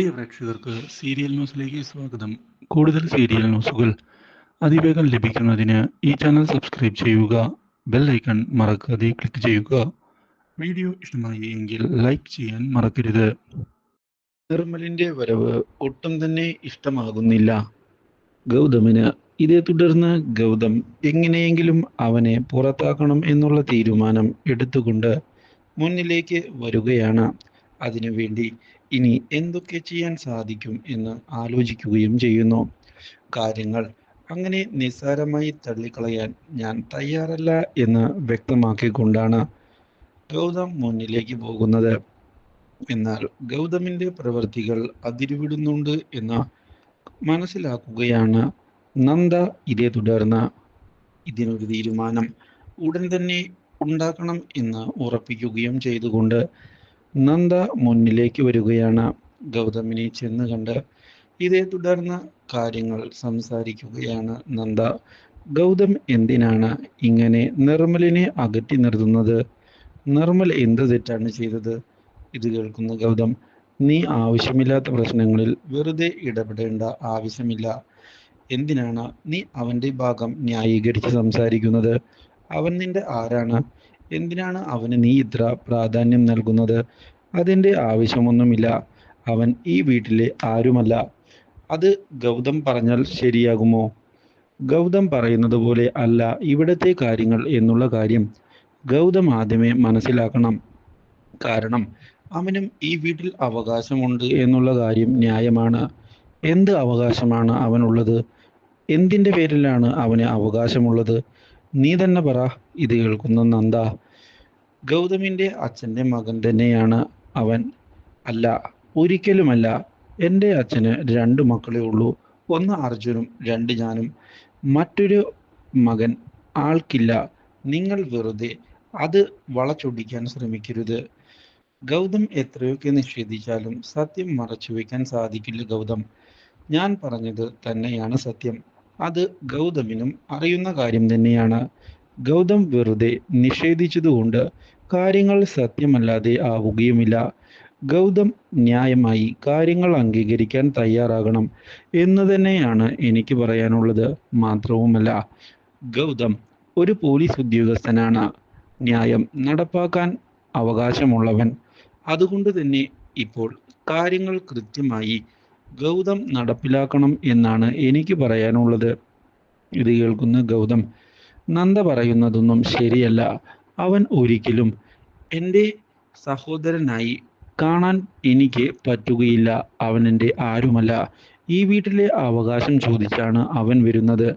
പ്രിയ പ്രേക്ഷകർക്ക് സീരിയൽ ന്യൂസിലേക്ക് സ്വാഗതം. കൂടുതൽ സീരിയൽ ന്യൂസുകൾ അതിവേഗം ലഭിക്കുന്നതിന് ഈ ചാനൽ സബ്സ്ക്രൈബ് ചെയ്യുക ബെൽ ഐക്കൺ മറക്കാതെ ക്ലിക്ക് ചെയ്യുക. വീഡിയോ ഇഷ്ടമായി എങ്കിൽ ലൈക്ക് ചെയ്യാൻ മറക്കരുത്. നിർമ്മലിന്റെ വരവ് ഒട്ടും തന്നെ ഇഷ്ടമാകുന്നില്ല. ഗൗതമിന് ഇതേ തുടർന്ന് ഗൗതം എങ്ങനെയെങ്കിലും അവനെ പുറത്താക്കണം എന്നുള്ള തീരുമാനം എടുത്തുകൊണ്ട് മുന്നിലേക്ക് വരികയാണ്. അതിനുവേണ്ടി ഇനി എന്തൊക്കെ ചെയ്യാൻ സാധിക്കും എന്ന് ആലോചിക്കുകയും ചെയ്യുന്നു. കാര്യങ്ങൾ അങ്ങനെ നിസ്സാരമായി തള്ളിക്കളയാൻ ഞാൻ തയ്യാറല്ല എന്ന് വ്യക്തമാക്കിക്കൊണ്ടാണ് ഗൗതം മുന്നിലേക്ക് പോകുന്നത്. എന്നാൽ ഗൗതമിന്റെ പ്രവൃത്തികൾ അതിരുവിടുന്നുണ്ട് എന്ന് മനസ്സിലാക്കുകയാണ് നന്ദ ഇതേ തുടർന്ന്. ഇതിനൊരു തീരുമാനം ഉടൻ തന്നെ ഉണ്ടാക്കണം എന്ന് ഉറപ്പിക്കുകയും ചെയ്തുകൊണ്ട് നന്ദ മുന്നിലേക്ക് വരികയാണ്. ഗൗതമിനെ ചെന്ന് കണ്ട് ഇതേ തുടർന്ന് കാര്യങ്ങൾ സംസാരിക്കുകയാണ് നന്ദ. ഗൗതം എന്തിനാണ് ഇങ്ങനെ നിർമ്മലിനെ അകറ്റി നിർത്തുന്നത്? നിർമ്മൽ എന്ത് തെറ്റാണ് ചെയ്തത്? ഇത് കേൾക്കുന്ന ഗൗതം. നീ ആവശ്യമില്ലാത്ത പ്രശ്നങ്ങളിൽ വെറുതെ ഇടപെടേണ്ട ആവശ്യമില്ല. എന്തിനാണ് നീ അവന്റെ ഭാഗം ന്യായീകരിച്ച് സംസാരിക്കുന്നത്? അവൻ നിന്റെ ആരാണ്? എന്തിനാണ് അവന് നീ ഇത്ര പ്രാധാന്യം നൽകുന്നത്? അതിന്റെ ആവശ്യമൊന്നുമില്ല. അവൻ ഈ വീട്ടിലെ ആരുമല്ല. അത് ഗൗതം പറഞ്ഞാൽ ശരിയാകുമോ? ഗൗതം പറയുന്നത് പോലെ അല്ല ഇവിടത്തെ കാര്യങ്ങൾ എന്നുള്ള കാര്യം ഗൗതം ആദ്യമേ മനസ്സിലാക്കണം. കാരണം അവനും ഈ വീട്ടിൽ അവകാശമുണ്ട് എന്നുള്ള കാര്യം ന്യായമാണ്. എന്ത് അവകാശമാണ് അവനുള്ളത്? എന്തിന്റെ പേരിലാണ് അവന് അവകാശമുള്ളത്? നീ തന്നെ പറ ഇത് കേൾക്കുന്ന നന്ദ. ഗൗതമിന്റെ അച്ഛന്റെ മകൻ തന്നെയാണ് അവൻ. അല്ല ഒരിക്കലുമല്ല. എന്റെ അച്ഛന് രണ്ട് മക്കളേ ഉള്ളൂ. ഒന്ന് അർജുനും രണ്ട് ഞാനും. മറ്റൊരു മകൻ ആൾക്കില്ല. നിങ്ങൾ വെറുതെ അത് വളച്ചൊടിക്കാൻ ശ്രമിക്കരുത്. ഗൗതം എത്രയൊക്കെ നിഷേധിച്ചാലും സത്യം മറച്ചു വെക്കാൻ സാധിക്കില്ല ഗൗതം. ഞാൻ പറഞ്ഞത് തന്നെയാണ് സത്യം. അത് ഗൗതമിനും അറിയുന്ന കാര്യം തന്നെയാണ്. ഗൗതം വെറുതെ നിഷേധിച്ചതുകൊണ്ട് കാര്യങ്ങൾ സത്യമല്ലാതെ ആവുകയുമില്ല. ഗൗതം ന്യായമായി കാര്യങ്ങൾ അംഗീകരിക്കാൻ തയ്യാറാകണം എന്ന് തന്നെയാണ് എനിക്ക് പറയാനുള്ളത്. മാത്രവുമല്ല ഗൗതം ഒരു പോലീസ് ഉദ്യോഗസ്ഥനാണ്. ന്യായം നടപ്പാക്കാൻ അവകാശമുള്ളവൻ. അതുകൊണ്ട് തന്നെ ഇപ്പോൾ കാര്യങ്ങൾ കൃത്യമായി ഗൗതം നടപ്പിലാക്കണം എന്നാണ് എനിക്ക് പറയാനുള്ളത്. ഇത് കേൾക്കുന്ന ഗൗതം നന്ദ പറയുന്നതൊന്നും ശരിയല്ല. അവൻ ഒരിക്കലും എന്റെ സഹോദരനായി കാണാൻ എനിക്ക് പറ്റുകയില്ല. അവൻ എന്റെ ആരുമല്ല. ഈ വീട്ടിലെ അവകാശം ചോദിച്ചാണ് അവൻ വരുന്നത്.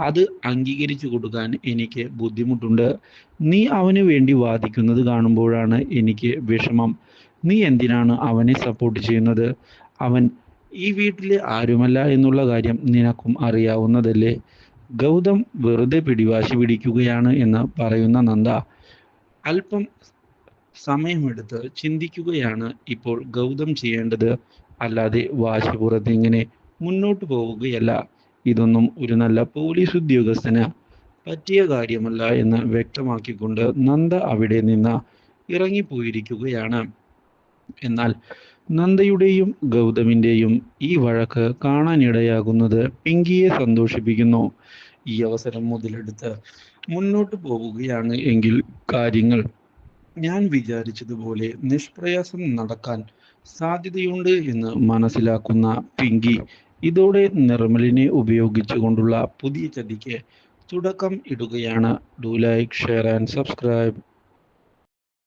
അത് അംഗീകരിച്ചു കൊടുക്കാൻ എനിക്ക് ബുദ്ധിമുട്ടുണ്ട്. നീ അവന് വേണ്ടി വാദിക്കുന്നത് കാണുമ്പോഴാണ് എനിക്ക് വിഷമം. നീ എന്തിനാണ് അവനെ സപ്പോർട്ട് ചെയ്യുന്നത്? അവൻ ഈ വീട്ടിൽ ആരുമല്ല എന്നുള്ള കാര്യം നിനക്കും അറിയാവുന്നതല്ലേ? ഗൗതം വെറുതെ പിടിവാശി പിടിക്കുകയാണ് എന്ന് പറയുന്ന നന്ദ അല്പം സമയമെടുത്ത് ചിന്തിക്കുകയാണ് ഇപ്പോൾ ഗൗതം ചെയ്യേണ്ടത്. അല്ലാതെ വാശി പുറത്ത് ഇങ്ങനെ മുന്നോട്ട് പോവുകയല്ല. ഇതൊന്നും ഒരു നല്ല പോലീസ് ഉദ്യോഗസ്ഥന് പറ്റിയ കാര്യമല്ല എന്ന് വ്യക്തമാക്കിക്കൊണ്ട് നന്ദ അവിടെ നിന്ന് ഇറങ്ങിപ്പോയിരിക്കുകയാണ്. എന്നാൽ നന്ദയുടെയും ഗൗതമിന്റെയും ഈ വഴക്ക് കാണാനിടയാകുന്നത് പിങ്കിയെ സന്തോഷിപ്പിക്കുന്നു. ഈ അവസരം മുതലെടുത്ത് മുന്നോട്ട് പോവുകയാണ് എങ്കിൽ കാര്യങ്ങൾ. ഞാൻ വിചാരിച്ചതുപോലെ നിഷ്പ്രയാസം നടക്കാൻ സാധ്യതയുണ്ട് എന്ന് മനസ്സിലാക്കുന്ന പിങ്കി ഇതോടെ നിർമ്മലിനെ ഉപയോഗിച്ചുകൊണ്ടുള്ള പുതിയ ചതിക്ക് തുടക്കം ഇടുകയാണ്. Do like share and subscribe